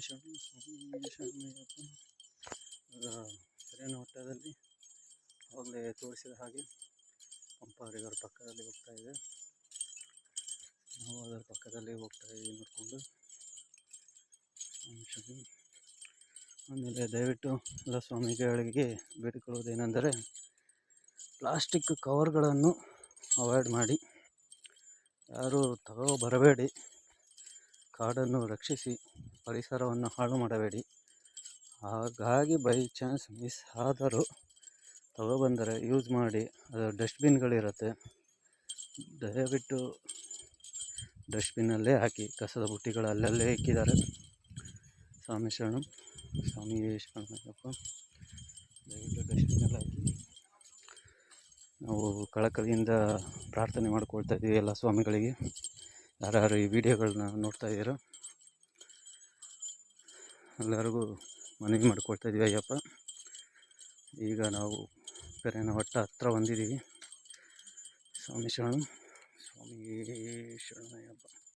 ಸ್ವಾಮಿ ಶರಣ ಅವಾಗಲೇ ತೋರಿಸಿದ ಹಾಗೆ ಪಂಪ ರಿವರ್ ಪಕ್ಕದಲ್ಲಿ ಹೋಗ್ತಾ ಇದೆ. ನಾವು ಅದರ ಪಕ್ಕದಲ್ಲಿ ಹೋಗ್ತಾ ಇದ್ದೀವಿ ನೋಡಿಕೊಂಡು. ಆಮೇಲೆ ದಯವಿಟ್ಟು ಎಲ್ಲ ಸ್ವಾಮಿಗಳಿಗೆ ಬೇಡಿಕೊಳ್ಳುವುದೇನೆಂದರೆ ಪ್ಲಾಸ್ಟಿಕ್ ಕವರ್ಗಳನ್ನು ಅವಾಯ್ಡ್ ಮಾಡಿ. ಯಾರೂ ತಗೋ ಬರಬೇಡಿ. ಕಾಡನ್ನು ರಕ್ಷಿಸಿ. ಪರಿಸರವನ್ನು ಹಾಳು ಮಾಡಬೇಡಿ. ಹಾಗಾಗಿ ಬೈ ಚಾನ್ಸ್ ಮಿಸ್ ಆದರೂ ತಗೊಬಂದರೆ ಯೂಸ್ ಮಾಡಿ. ಅದು ಡಸ್ಟ್ಬಿನ್ಗಳಿರುತ್ತೆ. ದಯವಿಟ್ಟು ಡಸ್ಟ್ಬಿನ್ನಲ್ಲೇ ಹಾಕಿ. ಕಸದ ಬುಟ್ಟಿಗಳು ಅಲ್ಲಲ್ಲೇ ಇಕ್ಕಿದ್ದಾರೆ. ಸ್ವಾಮಿ ಶರಣಂ. ಸ್ವಾಮಿ ಶರಣಪ್ಪ ದಯವಿಟ್ಟು ಡಸ್ಟ್ಬಿನ್ನಲ್ಲಿ ಹಾಕಿ. ನಾವು ಕಳಕಳಿಯಿಂದ ಪ್ರಾರ್ಥನೆ ಮಾಡ್ಕೊಳ್ತಾ ಇದ್ದೀವಿ ಎಲ್ಲ ಸ್ವಾಮಿಗಳಿಗೆ. ಯಾರ್ಯಾರು ಈ ವಿಡಿಯೋಗಳನ್ನ ನೋಡ್ತಾ ಇದ್ದೀರೋ ಎಲ್ಲರಿಗೂ ಮನವಿ ಇದ್ದೀವಿ ಅಯ್ಯಪ್ಪ. ಈಗ ನಾವು ಕೆರೆನ ಒಟ್ಟ ಹತ್ರ ಬಂದಿದ್ದೀವಿ. ಸ್ವಾಮಿ ಶರಣ. ಸ್ವಾಮಿ ಶರಣಯ್ಯಪ್ಪ.